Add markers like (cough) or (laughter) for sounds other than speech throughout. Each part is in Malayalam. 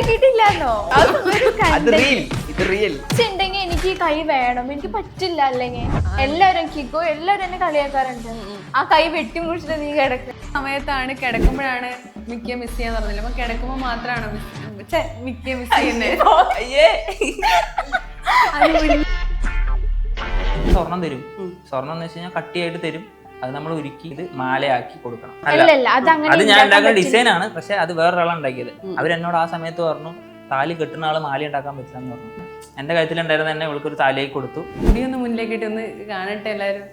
ഉണ്ടാക്കിയിട്ടില്ലെന്നോ? അത് റിയൽ (laughs) ഇത് റിയൽ ഉണ്ടെങ്കിൽ എനിക്ക് ഈ കൈ വേണം. എനിക്ക് പറ്റില്ല അല്ലെങ്കിൽ. എല്ലാവരും കിക്കോ എല്ലാവരും എന്നെ കളിയാക്കാറുണ്ട്. ആ കൈ വെട്ടിമുറിച്ചിട്ട് നീ കിടക്ക. സമയത്താണ് കിടക്കുമ്പോഴാണ് മിക്ക മിസ് ചെയ്യാൻ പറഞ്ഞില്ല അപ്പൊ കിടക്കുമ്പോ മാത്രമാണ് മിക്ക മിസ് ചെയ്യുന്നത് സ്വർണം തരും. സ്വർണം എന്ന് വെച്ച് കഴിഞ്ഞാൽ കട്ടിയായിട്ട് തരും. അത് നമ്മൾ ഒരുക്കി ഇത് മാലയാക്കി കൊടുക്കണം. അല്ല അല്ല അല്ല അത് അങ്ങനെ അത് ഞാൻ ഉണ്ടാക്കുന്ന ഡിസൈൻ ആണ് പക്ഷെ അത് വേറൊരാളാണ് ഉണ്ടാക്കിയത്. അവരെന്നോട് ആ സമയത്ത് പറഞ്ഞു താലി കെട്ടുന്ന ആൾ മാല ഉണ്ടാക്കാൻ പറ്റില്ല എന്ന് പറഞ്ഞു. എന്റെ കഴുത്തിലുണ്ടായിരുന്ന തന്നെ ഇവൾക്കൊരു താലിയായി കൊടുത്തു. മുടി ഒന്ന് മുന്നിലേക്ക് ഒന്ന് കാണട്ടെ എല്ലാരും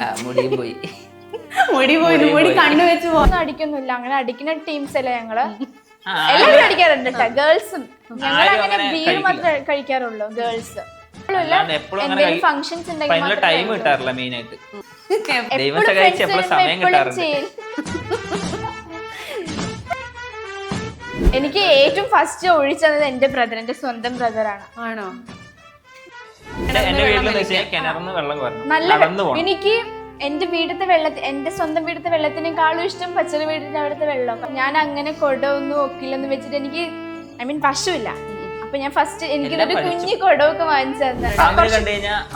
ആ, മുടിയും പോയി. (laughs) മുടി പോയി മുടി കണ്ണു വെച്ച് അടിക്കുന്നില്ല. അങ്ങനെ അടിക്കുന്ന ടീംസ് അല്ലേ ഞങ്ങൾ? എല്ലാവരും അടിക്കാറുണ്ട് ഗേൾസും ഞങ്ങൾ അങ്ങനെ ബീർ മാത്രമേ കഴിക്കാറുള്ളൂ ഗേൾസ് ഫങ്ഷൻസ് ഉണ്ടെങ്കിൽ ടൈം കിട്ടാറില്ല മെയിൻ ആയിട്ട്. ദൈവം എപ്പോഴും സഹായിച്ച് friends എപ്പോഴും സമയം കിട്ടാറുണ്ട്. എനിക്ക് ഏറ്റവും ഫസ്റ്റ് ഒഴിച്ചത് എന്റെ ബ്രദർ എന്റെ സ്വന്തം ബ്രദറാണ് ആണോ. എന്റെ വീട്ടിൽ കിണറിന്ന് വെള്ളം നല്ല എനിക്ക് എന്റെ വീടത്തെ വെള്ളത്തിൽ എന്റെ സ്വന്തം വീടത്തെ വെള്ളത്തിനേക്കാളും ഇഷ്ടം പച്ചരി വീടിന്റെ അവിടുത്തെ വെള്ളം ഞാൻ അങ്ങനെ കൊടൊന്നും ഒക്കില്ലെന്ന് വെച്ചിട്ട് എനിക്ക് ഐ മീൻ പശുവില്ല. അപ്പൊ ഞാൻ ഫസ്റ്റ് എനിക്ക് കുഞ്ഞു കൊടമൊക്കെ വാങ്ങിച്ചു തന്നെ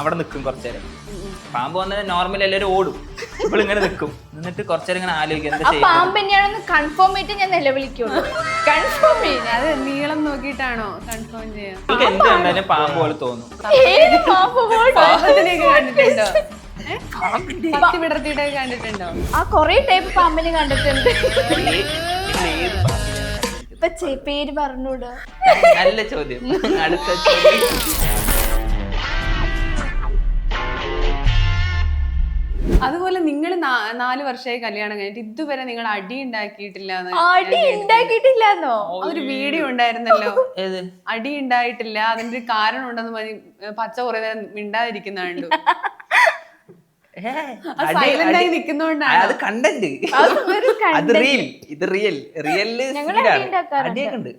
അവിടെ നിൽക്കും കുറച്ചു നേരം. പാമ്പ് വന്നത് നോർമൽ എല്ലാവരും ഓടും. ഇപ്പോൾ ഇങ്ങനെ നിൽക്കും എന്നിട്ട് കുറച്ചേരം ഇങ്ങനെ ആലോചിക്കും എന്താ ആ ചെയ്യും പാമ്പ് തന്നെയാണെന്ന് കൺഫേം ചെയ്തിട്ട് ഞാൻ നിലവിളിക്കുള്ളൂ. കൺഫേം ചെയ്ത് അത് നീളം നോക്കിയിട്ടാണോ കൺഫേം ചെയ്യാം നിങ്ങൾക്ക് എന്ത് കണ്ടാലും പാമ്പ് പോലെ തോന്നും. ഏത് പാമ്പ് പോലും? പാമ്പത്തിനെയൊക്കെ കണ്ടിട്ടുണ്ടോ? ഏ? പത്തി വിടർത്തിയിട്ടൊക്കെ കണ്ടിട്ടുണ്ടോ? ആ കൊറേ ടൈപ്പ് പാമ്പിനെ കണ്ടിട്ടുണ്ട്. ഇതിൽ ഏത് പാമ്പിനെ ഇപ്പൊ ചെ- പേര് പറഞ്ഞൂടാ. നല്ല ചോദ്യം. അടുത്ത ചോദ്യം. അതുപോലെ നിങ്ങൾ നാല് വർഷമായി കല്യാണം കഴിഞ്ഞിട്ട് ഇതുവരെ നിങ്ങൾ അടി ഉണ്ടാക്കിയിട്ടില്ല അടി ഉണ്ടാക്കിയിട്ടില്ലെന്നോ? ഒരു വീഡിയോ ഉണ്ടായിരുന്നല്ലോ. ഏത്? അടി ഉണ്ടായിട്ടില്ല. അതിന്റെ ഒരു കാരണം ഉണ്ടെന്ന് പറഞ്ഞ് പച്ച കുറെ നേരം മിണ്ടാതിരിക്കുന്ന കണ്ടു. അത് കണ്ടന്റ്. അത് റിയൽ (laughs) ഇത് റിയൽ റിയലിൽ. അടിയൊക്കെ ഉണ്ട്.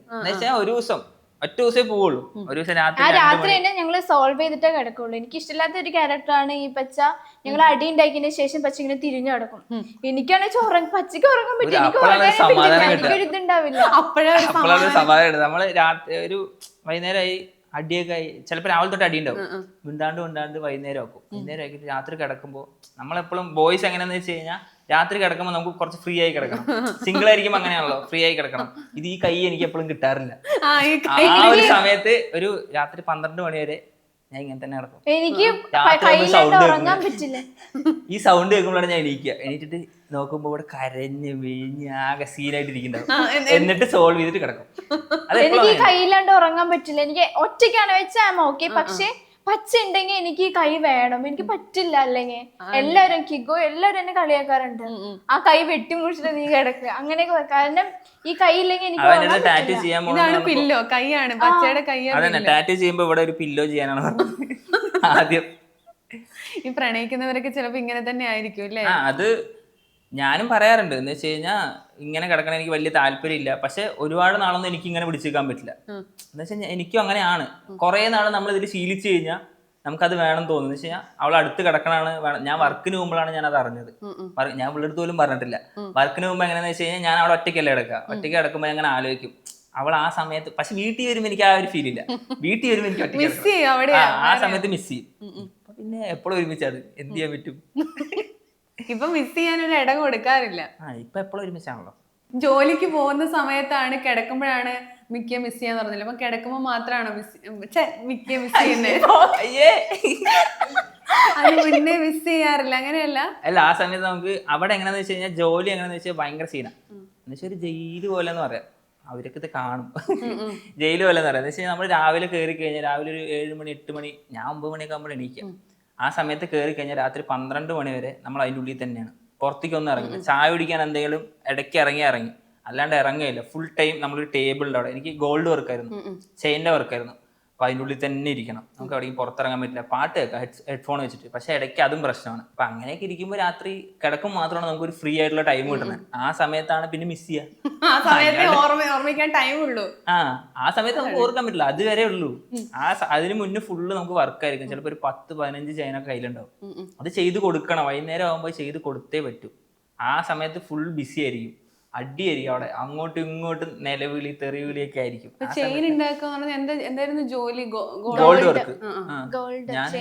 ഒരു ദിവസം ഒറ്റ ദിവസമേ പോവുള്ളൂ. ഒരു ദിവസം രാത്രി രാത്രി തന്നെ ഞങ്ങൾ സോൾവ് ചെയ്തിട്ടേ കിടക്കുള്ളൂ. എനിക്ക് ഇഷ്ടമില്ലാത്ത ഒരു ക്യാരക്ടറാണ് ഈ പച്ച. ഞങ്ങൾ അടി ഉണ്ടാക്കിയതിന് ശേഷം പച്ച ഇങ്ങനെ തിരിഞ്ഞു കിടക്കും എനിക്കാണെങ്കിൽ ഉറങ്ങ പച്ചക്ക് ഉറങ്ങാൻ പറ്റും എനിക്ക് അപ്പോഴാണ് സമാധാനം പറ്റില്ല. കിട്ടുക. എനിക്കൊരു ഇതുണ്ടാവില്ല. അപ്പോഴേ (laughs) അപ്പോഴാണ് സമാധാനം നമ്മൾ രാത്രി ഒരു വൈകുന്നേരമായി അടിയൊക്കെ ആയി. ചിലപ്പോൾ രാവിലെ തൊട്ട് അടി ഉണ്ടാവും മിണ്ടാണ്ട് മിണ്ടാണ്ട് വൈകുന്നേരം ആക്കും. വൈകുന്നേരം ആക്കിയിട്ട് രാത്രി കിടക്കുമ്പോൾ നമ്മളെപ്പോഴും ബോയ്സ് എങ്ങനെയാന്ന് വെച്ച് കഴിഞ്ഞാൽ രാത്രി കിടക്കുമ്പോൾ നമുക്ക് കുറച്ച് ഫ്രീ ആയി കിടക്കണം. സിംഗിൾ ആയിരിക്കുമ്പോൾ അങ്ങനെയാണല്ലോ ഫ്രീ ആയി കിടക്കണം. ഇത് ഈ കൈ എനിക്ക് എപ്പോഴും കിട്ടാറില്ല. ആ ഒരു സമയത്ത് ഒരു രാത്രി പന്ത്രണ്ട് മണി വരെ ഞാൻ ഇങ്ങനെ തന്നെ കിടക്കും എനിക്ക് ഈ സൗണ്ട് കേൾക്കുമ്പോഴാണ് ഞാൻ എണീക്കുക. എണീറ്റിട്ട് നോക്കുമ്പോൾ ഇവിടെ കരഞ്ഞ് വീഞ്ഞ് ആകെ സീനായിട്ട് ഇരിക്കുന്നുണ്ടാവും എന്നിട്ട് സോൾവ് ചെയ്തിട്ട് കിടക്കും. എനിക്ക് കയ്യിലാണ്ട് ഉറങ്ങാൻ പറ്റില്ല. എനിക്ക് ഒറ്റയ്ക്കാണ് വെച്ചാൽ ഓക്കെ പക്ഷെ പച്ച ഉണ്ടെങ്കിൽ എനിക്ക് ഈ കൈ വേണം. എനിക്ക് പറ്റില്ല അല്ലെങ്കിൽ എല്ലാവരും കിഗോ എല്ലാവരും എന്നെ കളിയാക്കാറുണ്ട്. ആ കൈ വെട്ടിമുറിച്ചിട്ട് നീ കിടക്കുക അങ്ങനെയൊക്കെ പറയും. കാരണം ഈ കൈ ഇല്ലെങ്കിൽ എനിക്ക് ടാറ്റു. ചെയ്യാൻ ഇതാണ് പില്ലോ കൈയാണ് പച്ചയുടെ കൈയാണ് അതന്നെ ടാറ്റു ചെയ്യുമ്പോ ഇവിടെ ഒരു പില്ലോ ചെയ്യാനാണ് (laughs) ആദ്യം. ഈ പ്രണയിക്കുന്നവരൊക്കെ ചിലപ്പോ ഇങ്ങനെ തന്നെ ആയിരിക്കും അല്ലേ? ആ അത് ഞാനും പറയാറുണ്ട്. എന്ന് വെച്ച് കഴിഞ്ഞാൽ ഇങ്ങനെ കിടക്കണ എനിക്ക് വലിയ താല്പര്യമില്ല. പക്ഷെ ഒരുപാട് നാളൊന്നും എനിക്ക് ഇങ്ങനെ പിടിച്ചേക്കാൻ പറ്റില്ല. എന്ന് വെച്ചാൽ എനിക്കും അങ്ങനെയാണ്. കുറെ നാൾ നമ്മൾ ഇതിൽ ശീലിച്ചു കഴിഞ്ഞാൽ നമുക്കത് വേണം തോന്നുന്നു വെച്ച് കഴിഞ്ഞാൽ അവൾ അടുത്ത് കിടക്കണാണ് ഞാൻ വർക്കിന് പോകുമ്പോഴാണ് ഞാൻ അത് അറിഞ്ഞത് ഞാൻ പിള്ളേർക്ക് പോലും പറഞ്ഞിട്ടില്ല. വർക്കിന് പോകുമ്പോൾ എങ്ങനെയാന്ന് വെച്ച് കഴിഞ്ഞാൽ ഞാൻ അവിടെ ഒറ്റയ്ക്കല്ലേ കിടക്കുക. ഒറ്റയ്ക്ക് കിടക്കുമ്പോൾ ഞാൻ അങ്ങനെ ആലോചിക്കും. അവൾ ആ സമയത്ത് പക്ഷെ വീട്ടിൽ വരുമ്പോൾ എനിക്ക് ആ ഒരു ഫീൽ ഇല്ല. വീട്ടിൽ വരുമ്പോൾ എനിക്ക് ഒറ്റയ്ക്ക് (laughs) ആ സമയത്ത് മിസ് ചെയ്യും. പിന്നെ എപ്പോഴും ഒരുമിച്ചത് എന്ത് ചെയ്യാൻ പറ്റും? ഇപ്പൊ മിസ് ചെയ്യാൻ ഒരു ഇടം കൊടുക്കാറില്ല. ആ ഇപ്പൊ എപ്പോഴും ഒരുമിച്ചാണല്ലോ. ജോലിക്ക് പോകുന്ന സമയത്താണ് കിടക്കുമ്പോഴാണ് മിക്ക മിസ് ചെയ്യാന്ന് പറഞ്ഞില്ല അപ്പൊ കിടക്കുമ്പോ മാത്രമാണോ മിസ് മിക്ക മിസ് ചെയ്യുന്നത് മുന്നേ മിസ് ചെയ്യാറില്ല. അങ്ങനെയല്ല. അല്ല ആ സമയത്ത് നമുക്ക് അവിടെ എങ്ങനെയാന്ന് വെച്ച് കഴിഞ്ഞാൽ ജോലി എങ്ങനെയാന്ന് വെച്ചാൽ ഭയങ്കര സീനാ എന്നുവെച്ചാൽ ഒരു ജയിൽ പോലെ എന്ന് പറയാം. അവരൊക്കെ ഇത് കാണും. ജയിൽ പോലെ എന്ന് പറയാം. എന്ന് വെച്ചാൽ നമ്മൾ രാവിലെ കയറി കഴിഞ്ഞാൽ രാവിലെ ഒരു ഏഴ് മണി എട്ട് മണി ഞാൻ ഒമ്പത് മണിയൊക്കെ ആകുമ്പോൾ എണീക്കാം. ആ സമയത്ത് കയറി കഴിഞ്ഞാൽ രാത്രി പന്ത്രണ്ട് മണി വരെ നമ്മൾ അതിന്റെ ഉള്ളിൽ തന്നെയാണ്. പുറത്തേക്കൊന്നും ഇറങ്ങി ചായ കുടിക്കാൻ എന്തെങ്കിലും ഇടയ്ക്ക് ഇറങ്ങി ഇറങ്ങി. അല്ലാണ്ട് ഇറങ്ങുകയില്ല ഫുൾ ടൈം നമ്മളൊരു ടേബിളിന്റെ അവിടെ. എനിക്ക് ഗോൾഡ് വർക്കായിരുന്നു ചെയിന്റെ വർക്കായിരുന്നു അപ്പോൾ അതിന്റെ ഉള്ളിൽ തന്നെ ഇരിക്കണം. നമുക്ക് എവിടെയും പുറത്തിറങ്ങാൻ പറ്റില്ല. പാട്ട് കേൾക്കാം. ഹെഡ് ഹെഡ്ഫോൺ വെച്ചിട്ട്. പക്ഷെ ഇടയ്ക്ക് അതും പ്രശ്നമാണ്. അപ്പം അങ്ങനെയൊക്കെ ഇരിക്കുമ്പോൾ രാത്രി കിടക്കും മാത്രമാണ് നമുക്ക് ഒരു ഫ്രീ ആയിട്ടുള്ള ടൈം കിട്ടുന്നത്. ആ സമയത്താണ് പിന്നെ മിസ് ചെയ്യുക ആ ആ സമയത്ത് നമുക്ക് ഓർക്കാൻ പറ്റില്ല. അതുവരെ ഉള്ളൂ. ആ അതിന് മുന്നേ ഫുള്ള് നമുക്ക് വർക്കായിരിക്കും ചിലപ്പോൾ ഒരു പത്ത് പതിനഞ്ച് ചൈനൊക്കെ കയ്യിലുണ്ടാവും. അത് ചെയ്ത് കൊടുക്കണം. വൈകുന്നേരം ആകുമ്പോൾ ചെയ്ത് കൊടുത്തേ പറ്റൂ. ആ സമയത്ത് ഫുൾ ബിസി ആയിരിക്കും. അടിയായിരിക്കും അവിടെ. അങ്ങോട്ടും ഇങ്ങോട്ടും നിലവിളി തെറിവിളിയൊക്കെ ആയിരിക്കും. ചെയിൻ എന്തായിരുന്നു ജോലി? Gold work. ഞാൻ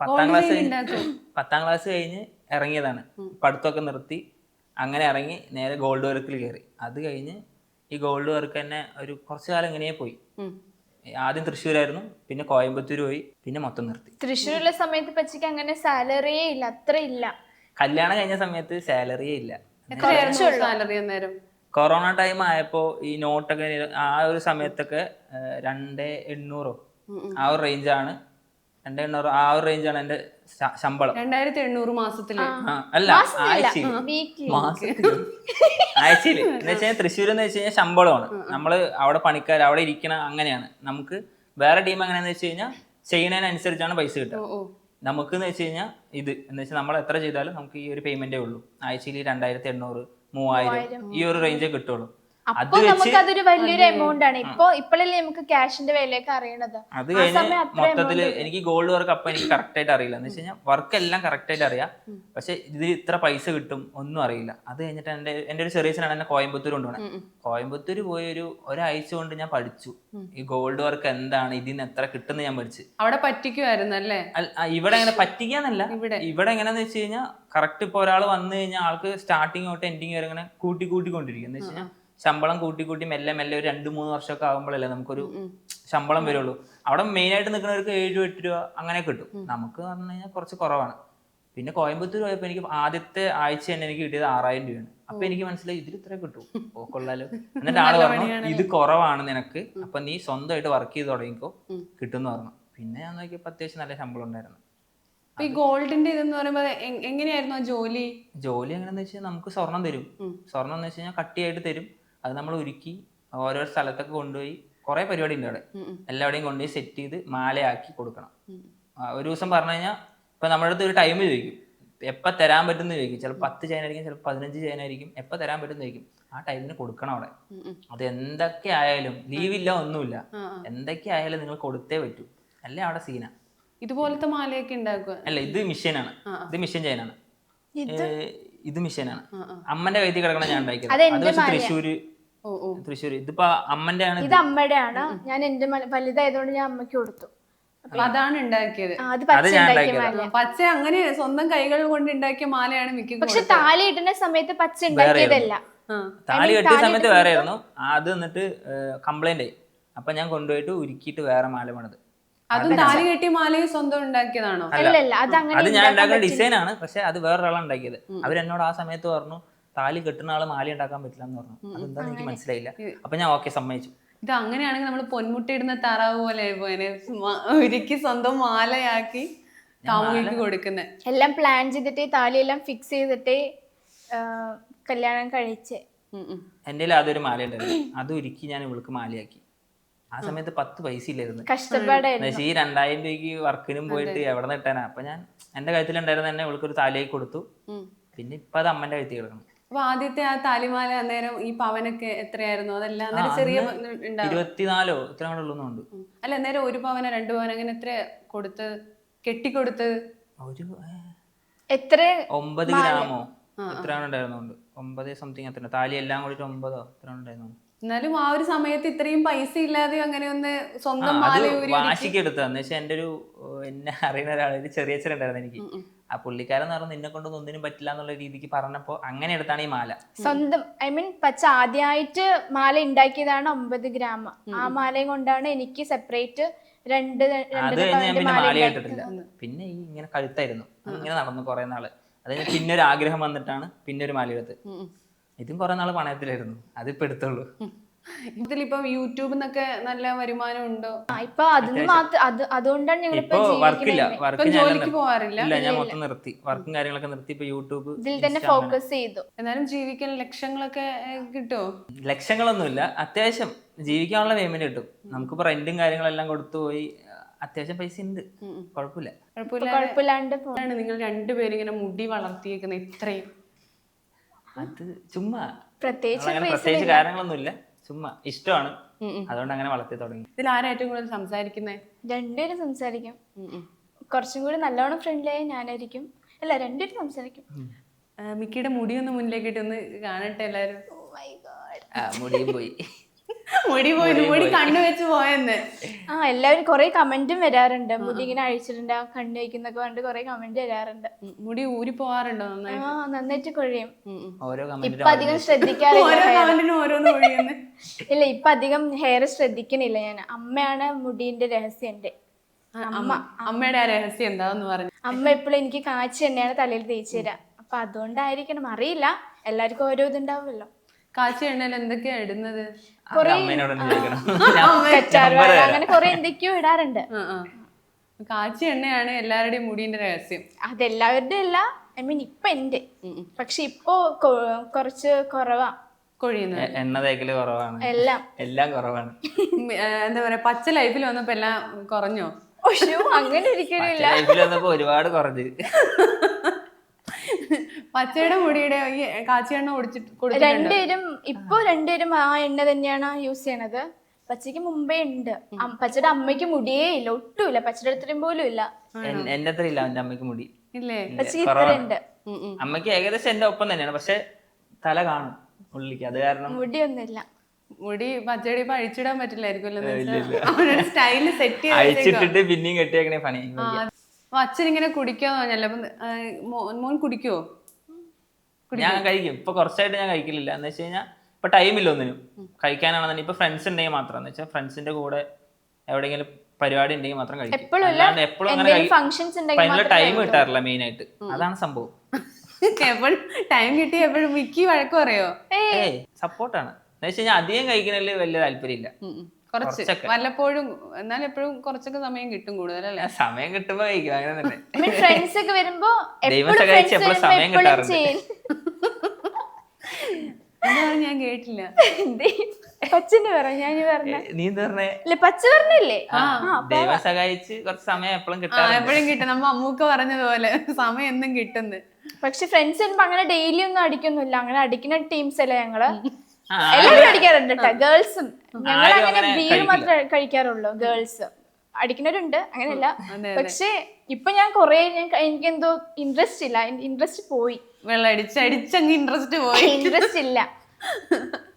പത്താം ക്ലാസ്. പത്താം ക്ലാസ് കഴിഞ്ഞ് ഇറങ്ങിയതാണ്. പഠിത്തമൊക്കെ നിർത്തി. അങ്ങനെ ഇറങ്ങി നേരെ ഗോൾഡ് വർക്കിൽ കയറി. അത് കഴിഞ്ഞ് ഈ ഗോൾഡ് വർക്ക് തന്നെ ഒരു കുറച്ചു കാലം ഇങ്ങനെ പോയി. ആദ്യം തൃശ്ശൂരായിരുന്നു പിന്നെ കോയമ്പത്തൂർ പോയി പിന്നെ മൊത്തം നിർത്തി. തൃശ്ശൂരുള്ള സമയത്ത് പച്ചയ്ക്ക് അങ്ങനെ സാലറിയേ ഇല്ല അത്ര ഇല്ല. കല്യാണം കഴിഞ്ഞ സമയത്ത് സാലറിയേ ഇല്ല. സാലറി അന്നേരം? കൊറോണ ടൈം ആയപ്പോ ഈ നോട്ടൊക്കെ ആ ഒരു സമയത്തൊക്കെ രണ്ടേ എണ്ണൂറോ? ആ ഒരു റേഞ്ചാണ് രണ്ടേ എണ്ണൂറ് ആ ഒരു റേഞ്ചാണ് എന്റെ ശമ്പളം. രണ്ടായിരത്തി എണ്ണൂറ് മാസത്തിൽ. അല്ല ആഴ്ചയിൽ ആഴ്ചയിൽ (laughs) എന്ന് വെച്ചാൽ തൃശ്ശൂർ എന്ന് വെച്ച് കഴിഞ്ഞാൽ ശമ്പളമാണ്. നമ്മൾ അവിടെ പണിക്കാർ അവിടെ ഇരിക്കണ അങ്ങനെയാണ്. നമുക്ക് വേറെ ടീം എങ്ങനെയാന്ന് വെച്ച് കഴിഞ്ഞാൽ ചെയ്യുന്നതിനനുസരിച്ചാണ് പൈസ കിട്ടുക. നമുക്ക് എന്ന് വെച്ച് കഴിഞ്ഞാൽ ഇത്. എന്ന് വെച്ചാൽ നമ്മൾ എത്ര ചെയ്താലും നമുക്ക് ഈ ഒരു പേയ്മെന്റേ ഉള്ളൂ. ആഴ്ചയിൽ രണ്ടായിരത്തി എണ്ണൂറ് മൂവായിരം ഈ ഒരു റേഞ്ചേ കിട്ടുള്ളൂ. അപ്പൊ നമുക്ക് അതൊരു വലിയൊരു എമൗണ്ട് ആണ്. ഇപ്പൊ ഇപ്പോഴല്ലേ നമുക്ക് ക്യാഷിന്റെ വിലയൊക്കെ അറിയണത്? അത് കഴിഞ്ഞ് മൊത്തത്തിൽ എനിക്ക് ഗോൾഡ് വർക്ക് അപ്പൊ എനിക്ക് കറക്റ്റ് ആയിട്ട് അറിയില്ല. എന്ന് വെച്ച് കഴിഞ്ഞാൽ വർക്ക് എല്ലാം കറക്റ്റ് ആയിട്ട് അറിയാം. പക്ഷെ ഇതിൽ ഇത്ര പൈസ കിട്ടും ഒന്നും അറിയില്ല. അത് കഴിഞ്ഞിട്ട് എന്റെ എന്റെ ഒരു ചെറിയച്ഛനാണ് എന്നെ കോയമ്പത്തൂർ കൊണ്ടുപോകണത് കോയമ്പത്തൂർ പോയി ഒരു ഒരാഴ്ച കൊണ്ട് ഞാൻ പഠിച്ചു. ഈ ഗോൾഡ് വർക്ക് എന്താണ് ഇതിന് എത്ര കിട്ടുന്ന ഞാൻ പഠിച്ചു. അവിടെ പറ്റിക്കുമായിരുന്നു അല്ലേ? ഇവിടെ എങ്ങനെ പറ്റിക്കാന്നല്ല. ഇവിടെ. ഇവിടെ എങ്ങനെയാന്ന് വെച്ച് കഴിഞ്ഞാൽ കറക്റ്റ് ഇപ്പൊ ഒരാൾ വന്നു കഴിഞ്ഞാൽ ആൾക്ക് സ്റ്റാർട്ടിങ് തൊട്ട് എൻഡിങ് വരെ ഇങ്ങനെ കൂട്ടി കൂട്ടി കൊണ്ടിരിക്കും. എന്ന് വെച്ച് കഴിഞ്ഞാൽ ശമ്പളം കൂട്ടി കൂട്ടി മെല്ലെ മെല്ലെ ഒരു രണ്ട് മൂന്ന് വർഷമൊക്കെ ആകുമ്പോഴല്ലേ നമുക്കൊരു ശമ്പളം വരുള്ളൂ. അവിടെ മെയിൻ ആയിട്ട് നിൽക്കുന്നവർക്ക് ഏഴ് എട്ട് രൂപ അങ്ങനെ കിട്ടും. നമുക്ക് പറഞ്ഞു കഴിഞ്ഞാൽ കുറച്ച് കുറവാണ്. പിന്നെ കോയമ്പത്തൂർ പോയപ്പോൾ എനിക്ക് ആദ്യത്തെ ആഴ്ച തന്നെ എനിക്ക് കിട്ടിയത് ആറായിരം രൂപയാണ്. അപ്പൊ എനിക്ക് മനസ്സിലായി ഇതിൽ ഇത്ര കിട്ടും. ഓ കൊള്ളാലോ (laughs) എന്നിട്ട് ആൾ പറഞ്ഞു ഇത് കുറവാണ് നിനക്ക്. അപ്പൊ നീ സ്വന്തമായിട്ട് വർക്ക് ചെയ്ത് തുടങ്ങിക്കോ. കിട്ടുമെന്ന് പറഞ്ഞു. പിന്നെ ഞാൻ നോക്കിയപ്പോൾ അത്യാവശ്യം നല്ല ശമ്പളം ഉണ്ടായിരുന്നു. ഈ ഗോൾഡിന്റെ ഇതെന്ന് പറയുമ്പോൾ എങ്ങനെയായിരുന്നു ജോലി? ജോലി എങ്ങനെയാന്ന് വെച്ചാൽ നമുക്ക് സ്വർണം തരും. സ്വർണം എന്ന് വെച്ച് കഴിഞ്ഞാൽ കട്ടിയായിട്ട് തരും. അത് നമ്മൾ ഒരുക്കി ഓരോ സ്ഥലത്തൊക്കെ കൊണ്ടുപോയി കുറെ പരിപാടി ഉണ്ട് അവിടെ. എല്ലാവിടെയും കൊണ്ടുപോയി സെറ്റ് ചെയ്ത് മാലയാക്കി കൊടുക്കണം. ഒരു ദിവസം പറഞ്ഞു കഴിഞ്ഞാൽ ഇപ്പൊ നമ്മുടെ അടുത്ത് ഒരു ടൈം ചോദിക്കും. എപ്പോൾ തരാൻ പറ്റുന്ന ചോദിക്കും. ചിലപ്പോൾ പത്ത് ചൈനായിരിക്കും ചിലപ്പോൾ പതിനഞ്ച് ആയിരിക്കും. എപ്പോൾ തരാൻ പറ്റുന്ന ചോദിക്കും. ആ ടൈമിന് കൊടുക്കണം അവിടെ. അത് എന്തൊക്കെ ആയാലും ലീവില്ല ഒന്നുമില്ല. എന്തൊക്കെ ആയാലും നിങ്ങൾ കൊടുത്തേ പറ്റൂ. അല്ലേ അവിടെ സീന? ഇതുപോലത്തെ മാലയൊക്കെ ഉണ്ടാക്കുക? അല്ല ഇത് മിഷ്യനാണ് ഇത് മിഷ്യൻ ചെയിനാണ് ഇത്? ആണ്. അമ്മന്റെ വൈദ്യ കിടക്കണം ഞാൻ ഉണ്ടാക്കിയത്. അത് പക്ഷെ തൃശ്ശൂര് തൃശ്ശൂര് ഇതിപ്പോ അമ്മന്റെ ആണ് ഇത് അമ്മയുടെ ആണ് ഞാൻ എന്റെ വലുതായതുകൊണ്ട് ഞാൻ അമ്മയ്ക്ക് കൊടുത്തു. അപ്പൊ അതാണ് ഉണ്ടാക്കിയത്. ആ, അത് ഞാൻ ഉണ്ടാക്കിയ പച്ച അങ്ങനെ സ്വന്തം കൈകൾ കൊണ്ട് ഉണ്ടാക്കിയ മാലയാണ് മിക്ക പക്ഷെ താലി ഇടുന്ന സമയത്ത് പച്ച ഉണ്ടാക്കിയതല്ല. താലി കെട്ടിയ സമയത്ത് വേറെ ആയിരുന്നു അത് എന്നിട്ട് കംപ്ലൈന്റ് ആയി. അപ്പൊ ഞാൻ കൊണ്ടുപോയിട്ട് ഉരുക്കിയിട്ട് വേറെ മാല പണിത്. അതും താലി കെട്ടിയ മാലയും സ്വന്തം ഉണ്ടാക്കിയതാണോ? അത് ഞാൻ ഉണ്ടാക്കുന്ന ഡിസൈൻ ആണ്. പക്ഷെ അത് വേറൊരാളാണ് ഉണ്ടാക്കിയത്. അവരെന്നോട് ആ സമയത്ത് പറഞ്ഞു താലി കെട്ടുന്ന ആൾ മാല ഉണ്ടാക്കാൻ പറ്റില്ല എന്ന് പറഞ്ഞു അതെന്താന്ന് എനിക്ക് മനസ്സിലായില്ല. അപ്പൊ ഞാൻ ഓക്കെ സമ്മതിച്ചു. ഇത് അങ്ങനെയാണെങ്കിൽ നമ്മൾ പൊന്മുട്ടയിടുന്ന താറാവ് പോലെ പോയനെ ഒരുക്കി സ്വന്തം മാലയാക്കി കാമുകിക്ക് കൊടുക്കുന്നത് എല്ലാം പ്ലാൻ ചെയ്തിട്ട് താലി എല്ലാം ഫിക്സ് ചെയ്തിട്ട് കല്യാണം കഴിച്ച്. എന്റെ കയ്യിൽ അതൊരു മാല ഉണ്ടായിരുന്നു. അത് ഒരുക്കി ഞാൻ ഇവൾക്ക് മാലയാക്കി. ആ സമയത്ത് പത്ത് പൈസ ഇല്ലായിരുന്നു. കഷ്ടപ്പാടായിരുന്നു. പക്ഷേ ഈ രണ്ടായിരം രൂപയ്ക്ക് വർക്കിനും പോയിട്ട് എവിടെ നിന്ന് ഇട്ടാനാ അപ്പൊ ഞാൻ എന്റെ കഴുത്തിലുണ്ടായിരുന്ന തന്നെ ഇവൾക്ക് ഒരു താലിയായി കൊടുത്തു. പിന്നെ ഇപ്പൊ അത് അമ്മന്റെ കഴുത്തി കിടക്കണം അപ്പൊ ആദ്യത്തെ ആ താലിമാല അന്നേരം ഈ പവനൊക്കെ എത്രയായിരുന്നു? അതെല്ലാം അന്നേരം ചെറിയ ഇരുപത്തിനാലോ ഇത്ര ഉള്ളൂന്നുണ്ട്. അല്ല അന്നേരം ഒരു പവന രണ്ടു പവന അങ്ങനെ എത്ര കൊടുത്ത് ഒരു ഏ, എത്ര ഒമ്പത് ഗ്രാമോ എത്ര ഉണ്ടായിരുന്നുണ്ട്. ഒമ്പത് സംതിങ് എത്ര താലി എല്ലാം കൂടിയിട്ട് ഒമ്പതോ എത്ര ഉണ്ടായിരുന്നു എന്നാലും ആ ഒരു സമയത്ത് ഇത്രയും പൈസ ഇല്ലാതെ അങ്ങനെ ഒന്ന് സ്വന്തം വാശിക്ക് എടുത്തതെന്ന് വെച്ചാൽ എന്റെ ഒരു എന്നെ അറിയുന്ന ഒരാൾ ചെറിയ ചെറിയ ഉണ്ടായിരുന്നു എനിക്ക്. ആ പുള്ളിക്കാരൻ എന്ന് പറഞ്ഞാൽ നിന്നെ കൊണ്ടൊന്നും ഒന്നിനും പറ്റില്ല എന്നുള്ള രീതിക്ക് പറഞ്ഞപ്പോ അങ്ങനെ എടുത്താണ് ഈ മാല. സ്വന്തം ഐ മീൻ പച്ച ആദ്യമായിട്ട് മാല ഉണ്ടാക്കിയതാണ് ഒമ്പത് ഗ്രാം. ആ മാലയും കൊണ്ടാണ് എനിക്ക് സെപ്പറേറ്റ് രണ്ട് അത് രണ്ടര കഴിഞ്ഞ് ഞാൻ പിന്നെ മാല കേട്ടിട്ടില്ല പിന്നെ ഈ ഇങ്ങനെ കഴുത്തായിരുന്നു. ഇങ്ങനെ നടന്നു കുറെ നാൾ. അത് കഴിഞ്ഞ് പിന്നെ ഒരു ആഗ്രഹം വന്നിട്ടാണ് പിന്നെ ഒരു മാല എടുത്ത് ഇതും കുറെ നാൾ പണയത്തിലായിരുന്നു. അതിപ്പോ എടുത്തുള്ളൂ ഇതിലിപ്പം യൂട്യൂബിൽ നിന്നൊക്കെ നല്ല വരുമാനം ഉണ്ടോ? ഇപ്പൊ അതിന് മാത്രം അത് അതുകൊണ്ടാണ് ഞങ്ങൾ ഇപ്പൊ വർക്കില്ല വർക്ക് ജോലിക്ക് പോവാറില്ല ഇല്ല ഞാൻ മൊത്തം നിർത്തി. വർക്കും കാര്യങ്ങളൊക്കെ നിർത്തി. ഇപ്പൊ യൂട്യൂബ് ഇതിൽ തന്നെ ഫോക്കസ് ചെയ്തു. എന്നാലും ജീവിക്കാൻ ലക്ഷങ്ങളൊക്കെ കിട്ടുമോ ലക്ഷങ്ങളൊന്നുമില്ല. അത്യാവശ്യം ജീവിക്കാനുള്ള പേയ്മെന്റ് കിട്ടും. നമുക്കിപ്പോ റെന്റും കാര്യങ്ങളെല്ലാം കൊടുത്തു പോയി അത്യാവശ്യം പൈസ ഉണ്ട്. കുഴപ്പമില്ല. കുഴപ്പമില്ല കുഴപ്പമില്ലാണ്ട് നിങ്ങൾ രണ്ടുപേരും ഇങ്ങനെ മുടി വളർത്തിയേക്കുന്നത് ഇത്രയും. അത് ചുമ്മാ. പ്രത്യേകിച്ച് അങ്ങനെ പ്രത്യേകിച്ച് കാര്യങ്ങളൊന്നുമില്ല. ചുമ്മാ ഇഷ്ടമാണ്. അതുകൊണ്ട് അങ്ങനെ വളർത്തി തുടങ്ങി. ഇതിൽ ആരാ ഏറ്റവും കൂടുതൽ സംസാരിക്കുന്നത് രണ്ടുപേരും സംസാരിക്കും. കുറച്ചും കൂടി നല്ലോണം ഫ്രണ്ട്ലി ആയി ഞാനായിരിക്കും. അല്ല രണ്ടുപേരും സംസാരിക്കും. മിക്കിയുടെ മുടിയൊന്ന് ഒന്ന് മുന്നിലേക്ക് ഇട്ട് ഒന്ന് കാണട്ടെ എല്ലാരും മൈ ഗോഡ് മുടിയും പോയി. (laughs) മുടി പോയി മുടി കണ്ണു വെച്ച് പോയെന്ന്. ആ എല്ലാവരും കുറെ കമന്റും വരാറുണ്ട്. മുടി ഇങ്ങനെ അഴിച്ചിട്ടുണ്ട് ആ കണ്ണ് വയ്ക്കുന്നൊക്കെ പറഞ്ഞിട്ട് കുറെ കമന്റ് വരാറുണ്ട്. മുടി ഊരി പോവാറുണ്ടോ ആ നന്നായിട്ട് കൊഴിയും. ഇപ്പൊ അധികം ശ്രദ്ധിക്കാറില്ല ഇല്ല ഇപ്പൊ അധികം ഹെയർ ശ്രദ്ധിക്കണില്ല ഞാൻ. അമ്മയാണ് മുടീന്റെ രഹസ്യം എന്റെ അമ്മ അമ്മയുടെ ആ രഹസ്യം എന്താന്ന് പറഞ്ഞു. അമ്മ എപ്പോഴും എനിക്ക് കാച്ചി തന്നെയാണ് തലയിൽ തേച്ചു തരാ. അപ്പൊ അതുകൊണ്ടായിരിക്കണം. അറിയില്ല. എല്ലാവർക്കും ഓരോ ഇതുണ്ടാവുമല്ലോ കാച്ചി എണ്ണയിൽ എന്തൊക്കെയാ ഇടുന്നത്? അങ്ങനെ കുറെ എന്തൊക്കെയോ ഇടാറുണ്ട്. കാച്ചി എണ്ണയാണ് എല്ലാവരുടെയും മുടിന്റെ രഹസ്യം. അതെല്ലാവരുടെ അല്ല. ഐ മീൻ ഇപ്പൊ എന്റെ. പക്ഷെ ഇപ്പോ കുറച്ച് കുറവാ. കൊഴിയുന്നത്. എണ്ണ തേക്കൽ കുറവാണ്. എല്ലാം. എല്ലാം കുറവാണ്. എന്താ പറയാ പച്ച ലൈഫിൽ വന്നപ്പോ എല്ലാം കുറഞ്ഞോ? അങ്ങനെ ഒരിക്കലും ഇല്ല. ലൈഫിൽ വന്നപ്പോ ഒരുപാട് കുറഞ്ഞ്. (laughs) പച്ചയുടെ മുടിയുടെ ഈ കാച്ചി എണ്ണ ഒടിച്ചിട്ട് കൊടുത്തിട്ടുണ്ട് രണ്ടുപേരും ഇപ്പൊ രണ്ടുപേരും ആ എണ്ണ തന്നെയാണ് യൂസ് ചെയ്യണത്. പച്ചയ്ക്ക് മുമ്പേ ഉണ്ട്. അം- പച്ചയുടെ അമ്മയ്ക്ക് മുടിയേ ഇല്ല. ഒട്ടുമില്ല. പച്ചയുടെ അടുത്തും പോലും ഇല്ല. എൻ- എന്റെ അത്ര ഇല്ല എന്റെ അമ്മയ്ക്ക് മുടി. ഇല്ലേ? പച്ചയ്ക്ക് ഇത്ര ഉണ്ട്. ഉം, ഉം. അമ്മയ്ക്ക് ഏകദേശം എന്റെ ഒപ്പം തന്നെയാണ്. പക്ഷെ തല കാണും ഉള്ളിക്ക് അത് കാരണം മുടിയൊന്നുമില്ല. മുടി പച്ചടി ഇപ്പൊ അഴിച്ചിടാൻ പറ്റില്ലായിരിക്കും അവരുടെ സ്റ്റൈൽ സെറ്റ് ചെയ്ത് അഴിച്ചിട്ടിട്ട് പിന്നെയും കെട്ടിയേക്കണേ പണി. അപ്പൊ അച്ഛൻ ഇങ്ങനെ കുടിക്കാന്ന് പറഞ്ഞല്ലോ? അപ്പൊ ആ, മോ- മോൻ കുടിക്കുവോ? ഞാൻ കഴിക്കും. ഇപ്പൊ കുറച്ചായിട്ട് ഞാൻ കഴിക്കലില്ല. എന്ന് വെച്ച് കഴിഞ്ഞാൽ ഇപ്പൊ ടൈമില്ല ഒന്നിനും. കഴിക്കാനാണെന്നുണ്ടെങ്കിൽ ഇപ്പൊ ഫ്രണ്ട്സ് ഉണ്ടെങ്കിൽ മാത്രം. എന്ന് വെച്ചാൽ ഫ്രണ്ട്സിന്റെ കൂടെ എവിടെയെങ്കിലും പരിപാടി ഉണ്ടെങ്കിൽ മാത്രം കഴിക്കും. എപ്പോഴും അല്ലാണ്ട് അങ്ങനെ ടൈം കിട്ടാറില്ല മെയിൻ ആയിട്ട്. അതാണ് സംഭവം. (laughs) ടൈം കിട്ടി എപ്പോഴും മിക്കി വഴക്ക് പറയോ? സപ്പോർട്ടാണ് എന്ന് വെച്ച് കഴിഞ്ഞാൽ അധികം കഴിക്കുന്നതിൽ വലിയ താല്പര്യമില്ല. കുറച്ച് വല്ലപ്പോഴും എന്നാലും എപ്പോഴും കുറച്ചൊക്കെ സമയം കിട്ടും കൂടുതലല്ലേ? സമയം കിട്ടുമ്പോ അങ്ങനെ തന്നെ. ഫ്രണ്ട്സ് ഒക്കെ വരുമ്പോ ദൈവം എപ്പോഴും സഹായിച്ച് ഫ്രണ്ട്സ് എപ്പോഴും സമയം കിട്ടാറുണ്ട്. പറഞ്ഞ? ഞാൻ കേട്ടില്ല. പറ ഞാൻ നീ എന്താ പറഞ്ഞേ? ഇല്ല പച്ച പറഞ്ഞല്ലേ? ആ, ദൈവം സഹായിച്ച് കുറച്ച് സമയം എപ്പോഴും എപ്പോഴും കിട്ടും. നമ്മ അമ്മൂക്ക പറഞ്ഞതുപോലെ സമയം എന്നും കിട്ടുന്നു. പക്ഷെ ഫ്രണ്ട്സ് വരുമ്പോ അങ്ങനെ ഡെയിലി ഒന്നും അടിക്കൊന്നുമില്ല. അങ്ങനെ അടിക്കുന്ന ടീംസ് അല്ലേ ഞങ്ങൾ? എല്ലാവരും അടിക്കാറുണ്ട് കേട്ടോ ഗേൾസും ഞങ്ങൾ അങ്ങനെ ബീർ. മാത്രമേ കഴിക്കാറുള്ളൂ ഗേൾസ്. അടിക്കുന്നവരുണ്ട് അങ്ങനെയല്ല. പക്ഷെ ഇപ്പൊ ഞാൻ കൊറേ ഞാൻ (laughs) എനിക്ക് എന്തോ ഇൻട്രസ്റ്റ് ഇല്ല. ഇൻട്രസ്റ്റ് പോയി. ഇൻട്രസ്റ്റ് പോയി. ഇൻട്രസ്റ്റ് ഇല്ല.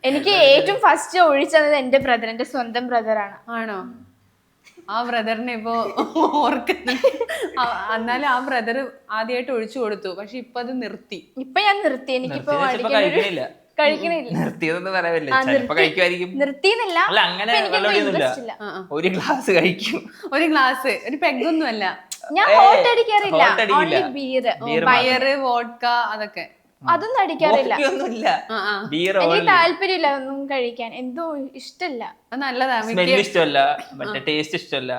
എനിക്ക് ഏറ്റവും ഫസ്റ്റ് ഒഴിച്ചത് എന്റെ ബ്രദർ എന്റെ സ്വന്തം ബ്രദറാണ് ആണോ. ആ ബ്രദറിനെ ഇപ്പോ ഓർക്കുന്നു ആ- എന്നാലും ആ ബ്രദർ ആദ്യമായിട്ട് ഒഴിച്ചു കൊടുത്തു. പക്ഷെ ഇപ്പൊ അത് നിർത്തി. ഇപ്പൊ ഞാൻ നിർത്തി. എനിക്കിപ്പോ കഴിക്കണില്ല. നിർത്തിയതെന്ന് പറയാനില്ല ചിലപ്പോ കഴിക്കുമായിരിക്കും. നിർത്തിയെന്നില്ല. അല്ല അങ്ങനെ എനിക്കൊന്നും ഇല്ല. ഒരു ഗ്ലാസ് കഴിക്കും. ഒരു ഗ്ലാസ് ഒരു പെഗൊന്നും അല്ല. ഞാൻ ഹോട്ട് അടിക്കാറില്ല. ഓൺലി ബീർ ബീർ വോഡ്ക അതൊക്കെ. അതൊന്നും അടിക്കാറില്ല. എനിക്ക് താല്പര്യമില്ല ഒന്നും കഴിക്കാൻ. എന്തോ ഇഷ്ടല്ല. അത് നല്ലതാ മിക്ക ഇഷ്ടമല്ല. മറ്റേ ടേസ്റ്റ് ഇഷ്ടമല്ല.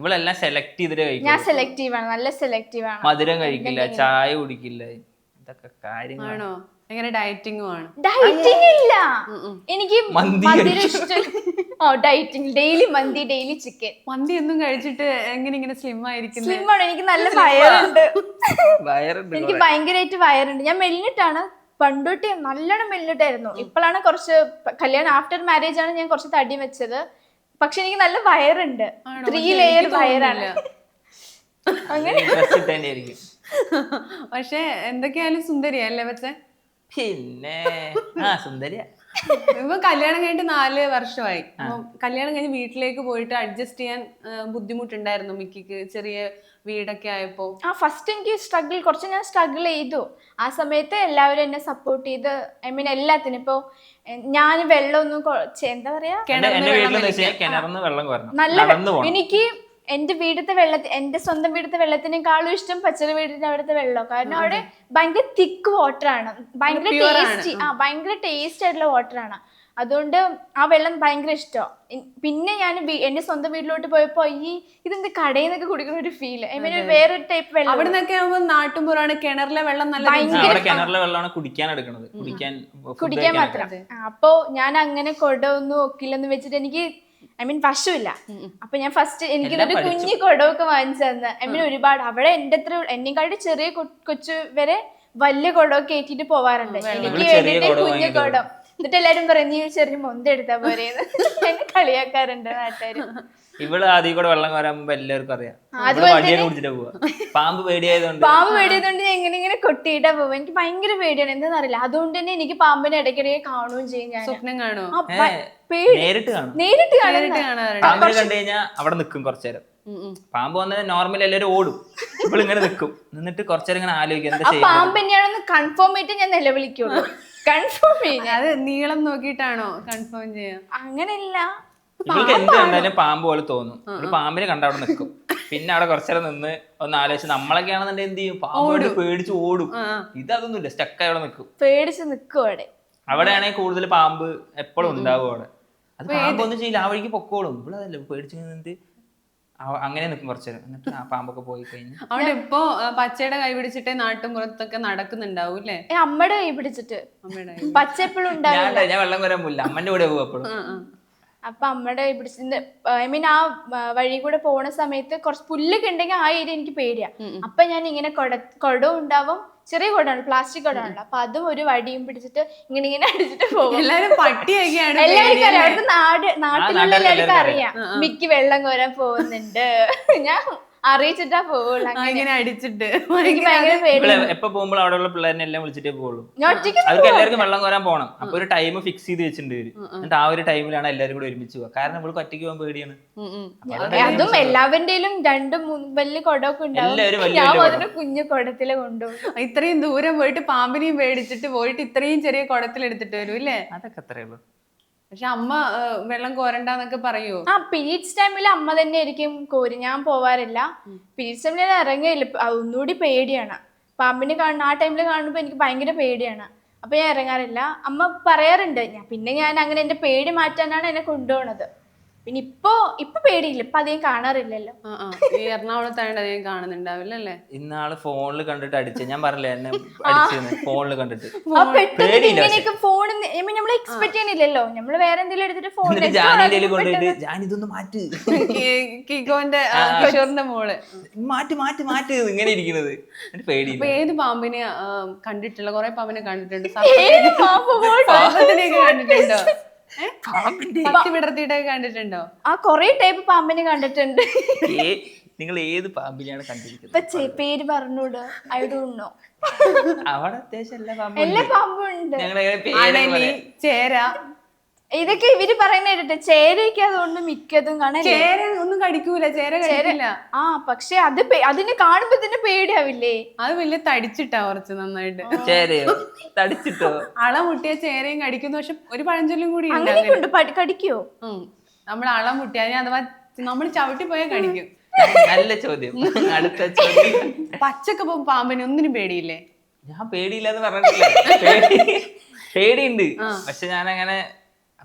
ഇവളെല്ലാം സെലക്ട് ചെയ്തിട്ട് കഴിക്കും ഞാൻ സെലക്റ്റീവ് ആണ്. നല്ല സെലക്റ്റീവ് ആണ്. മധുരം കഴിക്കില്ല ചായ കുടിക്കില്ല. ഇതൊക്കെ കാര്യങ്ങൾ ആണോ? ഭയങ്കര ഡയറ്റിങ്ങും ആണ്? ഡയറ്റിംഗ് ഇല്ല. എനിക്ക് മന്തി ഇഷ്ടം. ഓ ഡയറ്റിംഗ്. ഡെയിലി മന്തി ഡെയിലി ചിക്കൻ. മന്തി ഒന്നും കഴിച്ചിട്ട് എങ്ങനെ ഇങ്ങനെ സ്ലിം ആയിരിക്കുന്നത് സ്ലിം ആണ്. എനിക്ക് നല്ല വയറുണ്ട്. വയറുണ്ട് എനിക്ക് ഭയങ്കരമായിട്ട് വയറുണ്ട്. ഞാൻ മെലിഞ്ഞിട്ടാണ്. പണ്ടോട്ട് നല്ലോണം മെല്ലിട്ടായിരുന്നു ഇപ്പോഴാണ് കുറച്ച് കല്യാണം ആഫ്റ്റർ മാരേജ് ആണ് ഞാൻ കുറച്ച് തടി വെച്ചത്. പക്ഷെ എനിക്ക് നല്ല വയറുണ്ട്? Three layer വയറാണ്. (laughs) അങ്ങനെ പക്ഷെ എന്തൊക്കെയായാലും സുന്ദരി അല്ലേ പക്ഷേ പിന്നെ ആ സുന്ദരിയ. ഇപ്പൊ കല്യാണം കഴിഞ്ഞിട്ട് നാല് വർഷമായി. അപ്പം കല്യാണം കഴിഞ്ഞ് വീട്ടിലേക്ക് പോയിട്ട് അഡ്ജസ്റ്റ് ചെയ്യാൻ ബുദ്ധിമുട്ടുണ്ടായിരുന്നു മിക്കിക്ക് ചെറിയ വീടൊക്കെ ആയപ്പോ? ആ ഫസ്റ്റ് എനിക്ക് സ്ട്രഗിൾ കുറച്ച് ഞാൻ സ്ട്രഗിൾ ചെയ്തു. ആ സമയത്ത് എല്ലാവരും എന്നെ സപ്പോർട്ട് ചെയ്ത് ഐ മീൻ എല്ലാത്തിനും. ഇപ്പൊ ഞാൻ വെള്ളമൊന്നും എന്താ പറയാ? നല്ല എനിക്ക് എന്റെ വീടത്തെ വെള്ളത്തിൽ എന്റെ സ്വന്തം വീടത്തെ വെള്ളത്തിനേക്കാളും ഇഷ്ടം പച്ചരി വീടിന്റെ അവിടുത്തെ വെള്ളം കാരണം അവിടെ ഭയങ്കര തിക്ക് വാട്ടർ ആണ്. ഭയങ്കര ടേസ്റ്റി ആ ഭയങ്കര ടേസ്റ്റ് ആയിട്ടുള്ള വാട്ടർ ആണ്. അതുകൊണ്ട് ആ വെള്ളം ഭയങ്കര ഇഷ്ടം. പിന്നെ ഞാൻ എന്റെ സ്വന്തം വീട്ടിലോട്ട് പോയപ്പോ ഈ ഇതെന്ത് കടയിൽ നിന്നൊക്കെ കുടിക്കുന്ന ഒരു ഫീൽ ഐ മീൻ വേറൊരു ടൈപ്പ് വെള്ളം. അവിടെ നിന്നൊക്കെ ആകുമ്പോ നാട്ടുമ്പുറാണ് കിണറിലെ വെള്ളം നല്ല കിണറിലെ വെള്ളമാണ് കുടിക്കാൻ എടുക്കുന്നത്. കുടിക്കാൻ കുടിക്കാൻ മാത്രം. അപ്പോ ഞാൻ അങ്ങനെ കൊടൊന്നും ഒക്കില്ലെന്ന് വെച്ചിട്ട് എനിക്ക് ഐ മീൻ പശുവില്ല അപ്പൊ ഞാൻ ഫസ്റ്റ് എനിക്ക് ഇതൊരു കുഞ്ഞു കുടമൊക്കെ വാങ്ങിച്ചു തന്ന്. ഐ മീൻ ഒരുപാട്. അവിടെ എന്റെ അത്ര എന്നെക്കാട്ടി ചെറിയ കൊച്ചു വരെ വലിയ കുടമൊക്കെ ഏറ്റിട്ട് പോവാറുണ്ട്. എനിക്ക് വേണ്ടിട്ട് കുഞ്ഞു കുടം? എന്നിട്ട് എല്ലാരും പറയും നീ ചെറിയ മൊന്ത എടുത്താ പോരേന്ന്. (laughs) എന്നെ കളിയാക്കാറുണ്ട് നാട്ടുകാര്. (laughs) ഇവൾ ആദ്യം കൂടെ വെള്ളം കോരാൻ മുമ്പ് എല്ലാവർക്കും അറിയാം. കുടിച്ചിട്ട് പോവാ. പാമ്പ് പേടിയായതുകൊണ്ട്. പാമ്പ് പേടിയതുകൊണ്ട് ഞാൻ ഇങ്ങനെ ഇങ്ങനെ കൊട്ടിയിട്ടാ പോവാ. എനിക്ക് ഭയങ്കര പേടിയാണ്. എന്താണെന്ന് അറിയില്ല. അതുകൊണ്ട് തന്നെ എനിക്ക് പാമ്പിനെ ഇടയ്ക്കിടയ്ക്ക് കാണുകയും ചെയ്യും ഞാൻ സ്വപ്നം കാണുമോ പേടി. നേരിട്ട് കാണും. നേരിട്ട് കാണാറുണ്ട്. പാമ്പിനെ കണ്ടു കഴിഞ്ഞാൽ അവിടെ നിൽക്കും കുറച്ചു നേരം. പാമ്പ് വന്നാൽ നോർമൽ എല്ലാവരും ഓടും. ഇവൾ ഇങ്ങനെ നിൽക്കും നിന്നിട്ട് കുറച്ചേരം ഇങ്ങനെ ആലോചിക്കും എന്താ ചെയ്യും പാമ്പ് തന്നെയാണെന്ന് കൺഫേം ചെയ്തിട്ട് ഞാൻ നിലവിളിക്കുള്ളൂ. (laughs) കൺഫേം ചെയ്യും. അത് നീളം നോക്കിയിട്ടാണോ കൺഫേം ചെയ്യാം? അങ്ങനെയല്ല. ഇവൾക്ക് എന്ത് കണ്ടാലും പാമ്പ് പോലെ തോന്നും. ഒരു പാമ്പിനെ കണ്ട അവിടെ നിൽക്കും പിന്നെ അവിടെ കുറച്ചേരം നിന്ന് ഒന്ന് ആലോചിച്ച് നമ്മളൊക്കെ ആണെന്നുണ്ടെങ്കിൽ എന്ത് ചെയ്യും? പാമ്പോട് പേടിച്ച് ഓടും. ആ. ഇതൊന്നുമില്ല. സ്റ്റക്കായി അവിടെ നിൽക്കും പേടിച്ച് നിൽക്കും അവിടെ. അവിടെയാണെങ്കിൽ കൂടുതൽ പാമ്പ് എപ്പോഴും ഉണ്ടാവും അവിടെ. അത് പാമ്പ് ഒന്നും ചെയ്യില്ല. ആ വഴിക്ക് പൊക്കോളും. ഇവിടെ അതല്ല പേടിച്ച് നിന്നിട്ട് അങ്ങനെ നിൽക്കും കുറച്ചേരം. എന്നിട്ട് ആ പാമ്പൊക്കെ പോയി കഴിഞ്ഞു. അവിടെ ഇപ്പോ പച്ചയുടെ കൈ പിടിച്ചിട്ടേ നാട്ടുമ്പുറത്തൊക്കെ നടക്കുന്നുണ്ടാവും അല്ലേ? അമ്മയുടെ കൈ പിടിച്ചിട്ട്. അമ്മയുടെ പച്ച എപ്പോഴും ഞാൻ ഞാൻ വെള്ളം വരാൻ പോയില്ല അമ്മന്റെ കൂടെ പോകും എപ്പോഴും. അപ്പൊ അമ്മയുടെ ഇവിടെ പിടിച്ചിട്ട് ഐ മീൻ ആ വഴി കൂടെ പോണ സമയത്ത് കുറച്ച് പുല്ലൊക്കെ ഉണ്ടെങ്കിൽ ആ ഏരിയ എനിക്ക് പേടിയാ. അപ്പൊ ഞാൻ ഇങ്ങനെ കൊട കുടവും ഉണ്ടാവും ചെറിയ കുടമാണ് പ്ലാസ്റ്റിക് കുടമാണല്ലോ അപ്പൊ അതും ഒരു വടിയും പിടിച്ചിട്ട് ഇങ്ങനെ ഇങ്ങനെ അടിച്ചിട്ട് (laughs) പോകും. എല്ലാവരും പട്ടിയൊക്കെയാണ് എല്ലാവർക്കും അറിയാം അവിടുത്തെ നാട് നാട്ടിലുള്ള എല്ലാവർക്കും അറിയാം. മിക്ക് വെള്ളം കോരാൻ പോകുന്നുണ്ട്. (laughs) ഞാൻ അറിയിച്ചിട്ടാ പോവുള്ളൂ. അങ്ങനെ. ഇങ്ങനെ അടിച്ചിട്ട്. എനിക്ക് ഭയങ്കര പേടി എപ്പോ പോകുമ്പോൾ അവിടെയുള്ള പിള്ളേരെ എല്ലാം വിളിച്ചിട്ടേ പോകുള്ളൂ ഞാൻ ഒറ്റയ്ക്ക് അവർക്ക് എല്ലാവർക്കും വെള്ളം കോരാൻ പോകണം അപ്പൊ ഒരു ടൈം ഫിക്സ് ചെയ്ത് വെച്ചിട്ടുണ്ട് ഇവർ. എന്നിട്ട് ആ ഒരു ടൈമിലാണ് എല്ലാവരും കൂടെ ഒരുമിച്ച് പോവുക കാരണം ഇവൾക്ക് ഒറ്റയ്ക്ക് പോകാൻ പേടിയാണ്. അപ്പൊ അതുകൊണ്ട് അതും എല്ലാവരുടെയിലും രണ്ടും മൂന്നും വലിയ കുടമൊക്കെ എല്ലാവരും ഉണ്ടാവും. വലിയ ഞാൻ വലിയ അതിന് കുഞ്ഞു കുടത്തിൽ കൊണ്ടുപോകും. ഇത്രയും ദൂരം പോയിട്ട് പാമ്പിനെയും പേടിച്ചിട്ട് പോയിട്ട് ഇത്രയും ചെറിയ കൊടത്തിൽ എടുത്തിട്ട് വരും അല്ലേ അതൊക്കെ അത്രേ ഉള്ളൂ. പക്ഷെ അമ്മ വെള്ളം കോരണ്ടെന്നൊക്കെ പറയൂ? ആ പീരീഡ്സ് ടൈമിൽ അമ്മ തന്നെ ആയിരിക്കും കോരി. ഞാൻ പോവാറില്ല. പീരീഡ്സ് ടൈമിൽ ഇറങ്ങിയില്ല ഒന്നുകൂടി പേടിയാണ്. പാമ്പിനെ കാണുന്ന ആ ടൈമിൽ കാണുമ്പോൾ എനിക്ക് ഭയങ്കര പേടിയാണ്. അപ്പൊ ഞാൻ ഇറങ്ങാറില്ല. അമ്മ പറയാറുണ്ട് ഞാൻ പിന്നെ ഞാൻ അങ്ങനെ എന്റെ പേടി മാറ്റാനാണ് എന്നെ കൊണ്ടുപോണത്. പിന്നെ ഇപ്പോ ഇപ്പൊ പേടിയില്ല ഇപ്പൊ അധികം കാണാറില്ലല്ലോ. ആ ആ. ഈ എറണാകുളത്തായോണ്ട് അധികം കാണുന്നുണ്ടാവില്ല അല്ലേ ഇന്നാൾ ഫോണിൽ കണ്ടിട്ട് അടിച്ച. ഞാൻ പറഞ്ഞില്ലേ എന്നെ അടിച്ചെന്ന് ഫോണിൽ കണ്ടിട്ട്. ആ പെട്ടെന്ന് പേടിയില്ല ഇങ്ങനെയൊക്കെ ഫോണിൽ നമ്മൾ എക്സ്പെക്ട് ചെയ്യണില്ലല്ലോ. നമ്മൾ വേറെ എന്തെങ്കിലും എടുത്തിട്ട് ഫോൺ എന്നിട്ട് ജാനിന്റെ കൊണ്ടുപോയിട്ട് ജാൻ ഇതൊന്ന് മാറ്റ്. കി- കിക്കോന്റെ ആ, കിഷോറിന്റെ മോൾ. മാറ്റ് മാറ്റ് മാറ്റ് ഇങ്ങനെ ഇരിക്കുന്നത്. എന്നിട്ട് പേടിയില്ല. അപ്പൊ ഏത് പാമ്പിനെ ആ, കണ്ടിട്ടുള്ള കൊറേ പാമ്പിനെ കണ്ടിട്ടുണ്ട്. പാമ്പ് പോയി? സർപ്പത്തിനെയൊക്കെ കണ്ടിട്ടുണ്ടോ? പാമ്പിന്റെ പത്തി വിടർത്തിയിട്ടൊക്കെ കണ്ടിട്ടുണ്ടോ? ആ കൊറേ ടൈപ്പ് പാമ്പിനെ കണ്ടിട്ടുണ്ട്. നിങ്ങൾ ഏത് പാമ്പിനെയാണ് കണ്ടിരിക്കുന്നത്? പേര് പറഞ്ഞൂടോ. ഐ ഡോണ്ട് നോ അവിടെ അത്യാവശ്യം എല്ലാ പാമ്പും എല്ലാ പാമ്പും ഉണ്ട്. ചേര. ഇതൊക്കെ ഇവർ പറയുന്ന കേട്ടിട്ട് ചേരയ്ക്ക് അതുകൊണ്ട് മിക്കതും കാണാൻ ചേര ഒന്നും കടിക്കൂല ചേര കടിക്കില്ല. ആ പക്ഷെ അത് അതിന് കാണുമ്പോ തന്നെ പേടിയാവില്ലേ? അത് വലിയ തടിച്ചിട്ടാ കുറച്ച് നന്നായിട്ട്. ചേരയോ? തടിച്ചിട്ടോ? അള മുട്ടിയ ചേരയും കടിക്കുന്നു പക്ഷെ ഒരു പഴഞ്ചൊല്ലും കൂടി ഉണ്ട് അങ്ങനെയൊക്കെ ഉണ്ട്. കടിക്കോ? നമ്മൾ അള മുട്ടി അഥവാ നമ്മൾ ചവിട്ടി പോയാൽ കടിക്കും. നല്ല ചോദ്യം. അടുത്ത ചോദ്യം. പച്ചക്ക പാമ്പിന് ഒന്നിനും പേടിയില്ലേ? ഞാൻ പേടിയില്ലെന്ന് പറഞ്ഞിട്ടില്ല. പേടിയുണ്ട്. പക്ഷെ ഞാൻ അങ്ങനെ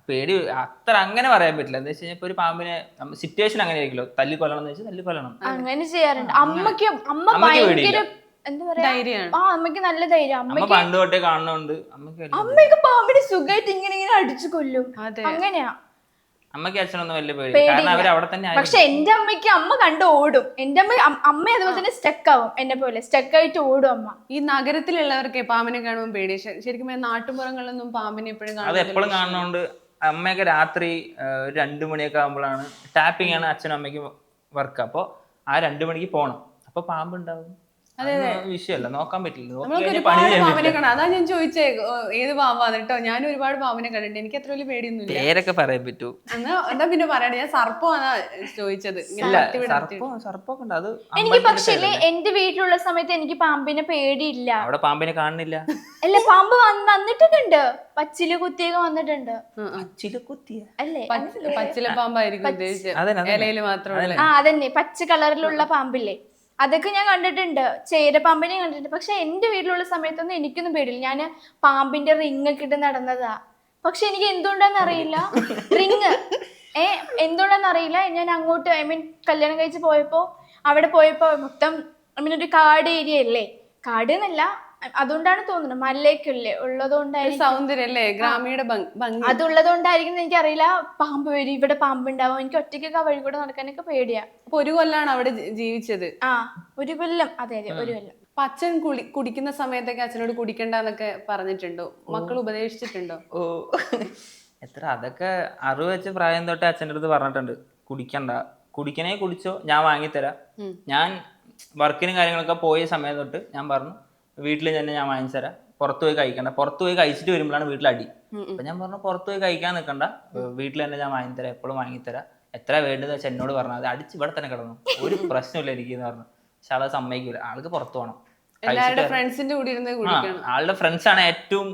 പേടി അത്ര അങ്ങനെ പറയാൻ പറ്റില്ല. എന്താ വെച്ച് കഴിഞ്ഞാൽ ഇപ്പൊ ഒരു പാമ്പിനെ സിറ്റുവേഷൻ അങ്ങനെ ആയിരിക്കുമല്ലോ തല്ലി കൊല്ലണം എന്ന് വെച്ചാൽ തല്ലി കൊല്ലണം. അങ്ങനെ ചെയ്യാറുണ്ട്. അമ്മയ്ക്ക് അമ്മ അമ്മയ്ക്ക് ഭയങ്കര എന്താ പറയാ? ആ അമ്മയ്ക്ക് നല്ല ധൈര്യം. അമ്മ അമ്മയ്ക്ക് പണ്ട് തൊട്ടേ കാണുന്നോണ്ട് അമ്മയ്ക്ക് വലിയ- പാമ്പിനെ സുഖമായിട്ട് ഇങ്ങനെ ഇങ്ങനെ അടിച്ചു കൊല്ലും. അതെ. അങ്ങനെയാ. അമ്മയ്ക്ക് അച്ഛനൊന്നും വലിയ പേടി കാരണം അവർ അവിടെ തന്നെ. പക്ഷെ എന്റെ അമ്മയ്ക്ക് അമ്മ കണ്ട് ഓടും. എന്റെ അമ്മ അമ്മ അതുപോലെ തന്നെ സ്റ്റക്ക് ആവും എന്നെ പോലെ. സ്റ്റക്ക് ആയിട്ട് ഓടും അമ്മ. ഈ നഗരത്തിലുള്ളവർക്ക് പാമ്പിനെ കാണുമ്പോൾ പേടി ശരിക്കും നാട്ടുപുറങ്ങളിലൊന്നും പാമ്പിനെ എപ്പോഴും കാണും എപ്പോഴും കാണുന്നോണ്ട് അമ്മയൊക്കെ രാത്രി ഒരു രണ്ട് മണിയൊക്കെ ആകുമ്പോഴാണ് ടാപ്പിംഗ് ആണ് അച്ഛനും അമ്മയ്ക്കും വർക്ക് അപ്പോൾ ആ രണ്ട് മണിക്ക് പോകണം അപ്പോൾ പാമ്പ് ഉണ്ടാവും. അതൊന്നും വിഷയമല്ല. നോക്കാൻ പറ്റില്ല. അതാ ഞാൻ ചോദിച്ചേ ഏത് പാമ്പാന്ന് കേട്ടോ ഞാൻ ഒരുപാട് പാമ്പിനെ കണ്ടിട്ടുണ്ട്. എനിക്ക് അത്ര വലിയ പേടിയൊന്നുമില്ല. പേരൊക്കെ പറയാൻ പറ്റൂ. എന്നാ എന്നാ പിന്നെ പറയണേ ഞാൻ സർപ്പമാണ് ചോദിച്ചത്. എനിക്ക് പക്ഷേ എന്റെ വീട്ടിലുള്ള സമയത്ത് എനിക്ക് പാമ്പിനെ പേടിയില്ല. അവിടെ പാമ്പിനെ കാണുന്നില്ല. അല്ല പാമ്പ് വന്ന് വന്നിട്ടുണ്ട് പച്ചിൽ കുത്തിയൊക്കെ വന്നിട്ടുണ്ട്. ഉം. കുത്തിയ? അല്ലേ? പച്ച- പച്ചില പാമ്പായിരിക്കും ഉദ്ദേശിച്ചത്. ആ അതന്നെ. പച്ച കളറിലുള്ള പാമ്പില്ലേ? അതൊക്കെ ഞാൻ കണ്ടിട്ടുണ്ട്. ചേരപ്പാമ്പിനെ കണ്ടിട്ടുണ്ട്. പക്ഷെ എന്റെ വീട്ടിലുള്ള സമയത്തൊന്നും എനിക്കൊന്നും പേടിയില്ല. ഞാൻ പാമ്പിന്റെ റിങ് ഒക്കെ ഇട്ട് നടന്നതാ. പക്ഷെ എനിക്ക് എന്തുകൊണ്ടാന്ന് അറിയില്ല? റിങ് ഏ എന്തുകൊണ്ടാന്ന് അറിയില്ല? ഞാൻ അങ്ങോട്ട് ഐ മീൻ കല്യാണം കഴിച്ച് പോയപ്പോ അവിടെ പോയപ്പോ മൊത്തം ഐ മീൻ ഒരു കാട് ഏരിയ അല്ലേ? കാട് എന്നല്ല അതുകൊണ്ടാണ് തോന്നുന്നത് മല്ലേക്കല്ലേ? ഉള്ളതുകൊണ്ടായിരിക്കും. സൗന്ദര്യം അല്ലേ ഗ്രാമീണ ഭംഗി- ഭംഗി. അതുള്ളത് കൊണ്ടായിരിക്കും എനിക്കറിയില്ല. പാമ്പ് വരും ഇവിടെ പാമ്പ് ഉണ്ടാവും എനിക്ക് ഒറ്റയ്ക്കൊക്കെ ആ വഴി കൂടെ നടക്കാനൊക്കെ പേടിയാ. അപ്പൊ ഒരു കൊല്ലാണ് അവിടെ ജീവിച്ചത്? ആ ഒരു കൊല്ലം. അതെ അതെ ഒരു കൊല്ലം. അപ്പൊ അച്ഛൻ കുളി കുടിക്കുന്ന സമയത്തൊക്കെ അച്ഛനോട് കുടിക്കണ്ടെന്നൊക്കെ പറഞ്ഞിട്ടുണ്ടോ? മക്കൾ ഉപദേശിച്ചിട്ടുണ്ടോ? ഓ. എത്ര അതൊക്കെ അറിവ് വെച്ച് പ്രായം തൊട്ട് അച്ഛന്റെ അടുത്ത് പറഞ്ഞിട്ടുണ്ട്. കുടിക്കണ്ട. കുടിക്കണേ കുടിച്ചോ ഞാൻ വാങ്ങിത്തരാം. ഞാൻ വർക്കിനും കാര്യങ്ങളൊക്കെ പോയ സമയം തൊട്ട് ഞാൻ പറഞ്ഞു വീട്ടിൽ തന്നെ ഞാൻ വാങ്ങിച്ചു തരാം പുറത്തു പോയി കഴിക്കണ്ട. പുറത്തു പോയി കഴിച്ചിട്ട് വരുമ്പോഴാണ് വീട്ടിൽ അടി. അപ്പൊ ഞാൻ പറഞ്ഞു പുറത്തു പോയി കഴിക്കാൻ നിൽക്കണ്ട വീട്ടിൽ തന്നെ ഞാൻ വാങ്ങിത്തരാം. എപ്പോഴും വാങ്ങിത്തരാം. എത്ര വേണ്ടത് വെച്ചാൽ എന്നോട് പറഞ്ഞു അത് അടിച്ച് ഇവിടെ തന്നെ കിടന്നു. ഒരു പ്രശ്നമില്ല എനിക്ക് എന്ന് പറഞ്ഞു. പക്ഷെ ആളെ സമ്മതിക്കില്ല ആൾക്ക് പുറത്തു പോകണം ആളുടെ ഫ്രണ്ട്സ് ആണ് ഏറ്റവും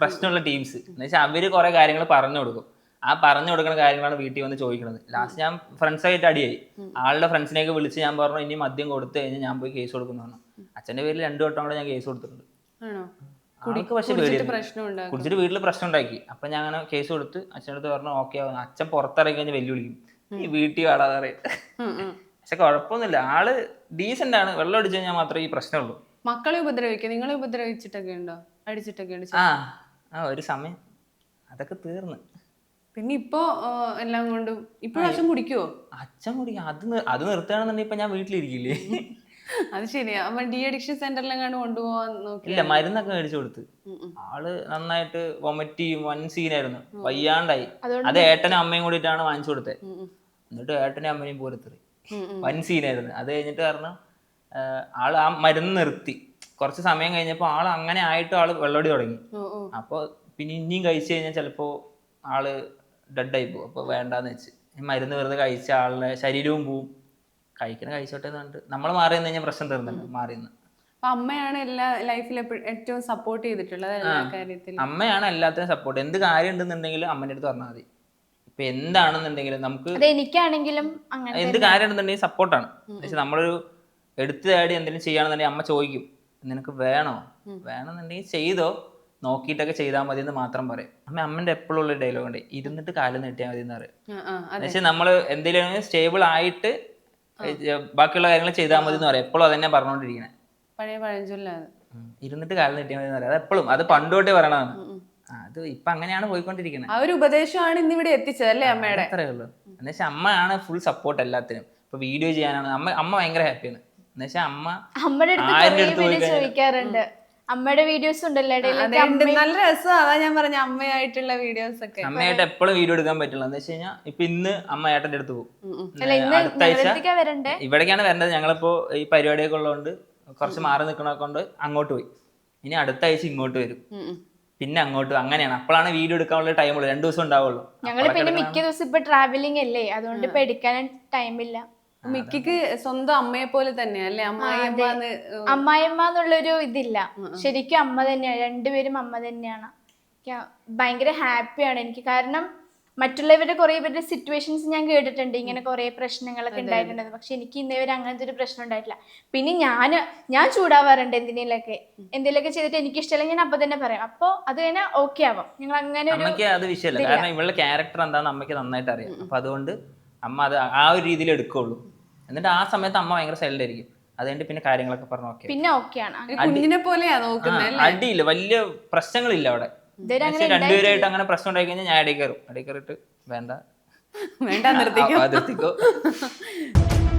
പ്രശ്നമുള്ള ടീംസ് എന്ന് വെച്ചാൽ അവർ കുറെ കാര്യങ്ങൾ പറഞ്ഞു കൊടുക്കും. ആ പറഞ്ഞു കൊടുക്കുന്ന കാര്യങ്ങളാണ് വീട്ടിൽ വന്ന് ചോദിക്കുന്നത് ലാസ്റ്റ് ഞാൻ ഫ്രണ്ട്സായിട്ട് അടിയായി. ആളുടെ ഫ്രണ്ട്സിനെയൊക്കെ വിളിച്ച് ഞാൻ പറഞ്ഞു ഇനി മദ്യം കൊടുത്തു കഴിഞ്ഞാൽ ഞാൻ പോയി കേസ് കൊടുക്കുന്നു പറഞ്ഞു. അച്ഛന്റെ പേരിൽ രണ്ടു വട്ടം കൂടെ ഞാൻ കേസ് കൊടുത്തിട്ടുണ്ട്. ആൾക്ക് പക്ഷെ കുടിച്ചിട്ട് വീട്ടിൽ പ്രശ്നം ഉണ്ടാക്കി. അപ്പൊ ഞാൻ അങ്ങനെ കേസ് കൊടുത്ത് അച്ഛന്റെ അടുത്ത് പറഞ്ഞു ഓക്കെ അച്ഛൻ പുറത്തിറങ്ങി കഴിഞ്ഞാൽ വെല്ലുവിളിക്കും. ഈ വീട്ടിൽ വാടാതെ അറിയാം പക്ഷെ കുഴപ്പമൊന്നുമില്ല. ആൾ ഡീസെന്റ് ആണ്. വെള്ളം അടിച്ചു കഴിഞ്ഞാൽ മാത്രമേ ഈ പ്രശ്നമുള്ളൂ മക്കളെ ഉപദ്രവിക്കുക നിങ്ങളെ ഉപദ്രവിച്ചിട്ടൊക്കെ ഉണ്ടോ? അടിച്ചിട്ടൊക്കെ ഉണ്ട് ആ ആ ഒരു സമയം. അതൊക്കെ തീർന്ന്. പിന്നെ ഇപ്പോ എല്ലാം കൊണ്ടും ഇപ്പോഴും അച്ഛൻ കുടിക്കുവോ? അച്ഛൻ കുടിക്കും. അത് അത് നിർത്തുകയാണെന്നുണ്ടെങ്കിൽ ഇപ്പൊ ഞാൻ വീട്ടിലിരിക്കില്ലേ? അത് ശരിയാ. അമ്മ ഡി അഡിക്ഷൻ സെന്ററിലെങ്ങാണ്ട് കൊണ്ടുപോകാൻ നോക്കി ഇല്ല മരുന്നൊക്കെ മേടിച്ചു കൊടുത്ത്. ആൾ നന്നായിട്ട് വൊമിറ്റ് ചെയ്യും വൻ സീനായിരുന്നു. വയ്യാണ്ടായി. അത് ഏട്ടനും അമ്മയും കൂടിയിട്ടാണ് വാങ്ങിച്ചു കൊടുത്തത് എന്നിട്ട് ഏട്ടനും അമ്മയും പോരത്തെറി വൻ സീനായിരുന്നു. അത് കഴിഞ്ഞിട്ട് കാരണം ആൾ ആ മരുന്ന് നിർത്തി. കുറച്ച് സമയം കഴിഞ്ഞപ്പോൾ ആൾ അങ്ങനെ ആയിട്ട് ആൾ വെള്ളോടി തുടങ്ങി. അപ്പോൾ പിന്നെ ഇനിയും കഴിച്ചു കഴിഞ്ഞാൽ ചിലപ്പോൾ ആൾ ഡെഡായി പോകും. അപ്പോൾ വേണ്ടാന്ന് വെച്ച്. മരുന്ന് വെറുതെ കഴിച്ച ആളുടെ ശരീരവും പോവും. കഴിക്കണ കഴിച്ചോട്ടെ എന്ന് പറഞ്ഞിട്ട് നമ്മൾ മാറി നിന്ന് കഴിഞ്ഞാൽ പ്രശ്നം തീർന്നല്ലോ മാറി നിന്ന്. അപ്പൊ അമ്മയാണ് എല്ലാ ലൈഫിൽ ഏറ്റവും സപ്പോർട്ട് ചെയ്തിട്ടുള്ളത് എല്ലാ കാര്യത്തിൽ അമ്മയാണ് എല്ലാത്തിനും സപ്പോർട്ട് എന്ത് കാര്യം ഉണ്ടെന്നുണ്ടെങ്കിലും അമ്മന്റെ അടുത്ത് പറഞ്ഞാൽ മതി. ഇപ്പൊ എന്താണെന്നുണ്ടെങ്കിലും നമുക്ക് അത് എനിക്കാണെങ്കിലും അങ്ങനെ എന്ത് കാര്യം ഉണ്ടെന്നുണ്ടെങ്കിൽ സപ്പോർട്ടാണ് പക്ഷെ നമ്മളൊരു എടുത്തു തേടി എന്തെങ്കിലും ചെയ്യുകയാണെന്നുണ്ടെങ്കിൽ അമ്മ ചോദിക്കും നിനക്ക് വേണോ? വേണമെന്നുണ്ടെങ്കിൽ ചെയ്തോ. നോക്കിയിട്ടൊക്കെ ചെയ്താൽ മതി എന്ന് മാത്രം പറയും. അമ്മ അമ്മന്റെ എപ്പോഴും ഉള്ള ഡയലോഗ് ഉണ്ട്. ഇരുന്നിട്ട് കാലം നീട്ടിയാൽ മതി എന്ന് പറയും പക്ഷെ നമ്മൾ എന്തെങ്കിലും സ്റ്റേബിൾ ആയിട്ട് ബാക്കിയുള്ള കാര്യങ്ങൾ ചെയ്താൽ മതി എന്ന് പറയാം. എപ്പോഴും അതന്നെ പറഞ്ഞുകൊണ്ടിരിക്കണേ പഴയ പഴഞ്ചൊല്ലാണ് ഇരുന്നിട്ട് കാലം നീട്ടിയാൽ മതി പറയും. അത് എപ്പോഴും അത് പണ്ട് തൊട്ടേ പറയണതാണ്. അത് ഇപ്പൊ അങ്ങനെയാണ് പോയിക്കൊണ്ടിരിക്കുന്നത് ആ ഒരു ഉപദേശമാണ് ഇന്ന് ഇവിടെ എത്തിച്ചത് അല്ലേ അമ്മയുടെ? അത്രേ ഉള്ളൂ. എന്നുവെച്ചാൽ അമ്മയാണ് ഫുൾ സപ്പോർട്ട് എല്ലാത്തിനും. ഇപ്പൊ വീഡിയോ ചെയ്യാനാണ്. അമ്മ അമ്മ ഭയങ്കര ഹാപ്പിയാണ് എന്നുവെച്ചാൽ അമ്മ അമ്മയുടെ അടുത്ത് ആരുടെ അടുത്ത് പോയി ചോദിക്കാറുണ്ട്. അമ്മയുടെ വീഡിയോസ് ഉണ്ടല്ലോ നല്ല രസം. അതാ ഞാൻ പറഞ്ഞ അമ്മയായിട്ടുള്ള വീഡിയോസ് ഒക്കെ. അമ്മയായിട്ട് എപ്പോഴും വീഡിയോ എടുക്കാൻ പറ്റുള്ളൂ എന്ന് വെച്ച് കഴിഞ്ഞാൽ ഇപ്പൊ ഇന്ന് അമ്മ ഏട്ടന്റെ അടുത്ത് പോകും. അല്ല ഇന്ന് അടുത്ത ആഴ്ച ഞങ്ങളടുത്തേക്കാ വരണ്ടേ? ഇവിടേക്കാണ് വരേണ്ടത്. ഞങ്ങളിപ്പോ ഈ പരിപാടിയൊക്കെ ഉള്ളതുകൊണ്ട് കുറച്ച് മാറി നിൽക്കണൊക്കെ കൊണ്ട് അങ്ങോട്ട് പോയി. ഇനി അടുത്ത ആഴ്ച ഇങ്ങോട്ട് വരും. പിന്നെ അങ്ങോട്ട് അങ്ങനെയാണ്. അപ്പോഴാണ് വീഡിയോ എടുക്കാനുള്ള ടൈം ഉള്ളൂ. രണ്ടു ദിവസം ഉണ്ടാവുള്ളൂ. ഞങ്ങൾ പിന്നെ മിക്ക ദിവസം ഇപ്പൊ ട്രാവലിംഗ് അല്ലേ? അതുകൊണ്ട് ഇപ്പൊ എടുക്കാൻ ടൈമില്ല മിക്കിക്ക് സ്വന്തം അമ്മയെ പോലെ തന്നെ അല്ലെ അമ്മായിയമ്മന്ന് അമ്മായിയമ്മ എന്നുള്ളൊരു ഇതില്ല. ശരിക്കും അമ്മ തന്നെയാണ് രണ്ടുപേരും അമ്മ തന്നെയാണ്. ഭയങ്കര ഹാപ്പിയാണ് എനിക്ക്. കാരണം മറ്റുള്ളവരുടെ കുറെ പേരുടെ സിറ്റുവേഷൻസ് ഞാൻ കേട്ടിട്ടുണ്ട്. ഇങ്ങനെ കുറെ പ്രശ്നങ്ങളൊക്കെ ഉണ്ടായിട്ടുണ്ട്. പക്ഷെ എനിക്ക് ഇന്നേവരെ അങ്ങനത്തെ ഒരു പ്രശ്നം ഉണ്ടായിട്ടില്ല. പിന്നെ ഞാൻ ഞാൻ ചൂടാവാറുണ്ട് എന്തിനേലൊക്കെ. എന്തെങ്കിലുമൊക്കെ ചെയ്തിട്ട് എനിക്ക് ഇഷ്ടമല്ല ഞാൻ അപ്പൊ തന്നെ പറയാം. അപ്പൊ അത് തന്നെ ഓക്കെ ആവാം. ഞങ്ങൾ അങ്ങനെ ഒരു അത് വിഷയമല്ല. കാരണം ഇവളുടെ ക്യാരക്ടർ എന്താണെന്ന് അമ്മയ്ക്ക് നന്നായിട്ട് അറിയാം അപ്പൊ അതുകൊണ്ട് അമ്മ അത് ആ ഒരു രീതിയിൽ എടുക്കുള്ളൂ. എന്നിട്ട് ആ സമയത്ത് അമ്മ ഭയങ്കര സൈലന്റ് ആയിരിക്കും. അതുകൊണ്ട് പിന്നെ കാര്യങ്ങളൊക്കെ പറഞ്ഞു ഓക്കെ പിന്നെ ഓക്കെയാണ് ആണ്. കുഞ്ഞിനെ പോലെയാ നോക്കുന്നത് അടിയില്ല. വലിയ പ്രശ്നങ്ങളില്ല അവിടെ. രണ്ടുപേരായിട്ട് അങ്ങനെ പ്രശ്നം ഉണ്ടായി കഴിഞ്ഞാൽ ഞാൻ ഇടയിൽ കയറും. ഇടയിൽ കയറിയിട്ട് വേണ്ട. വേണ്ട നിർത്തിക്കോ. നിർത്തിക്കോ. (laughs)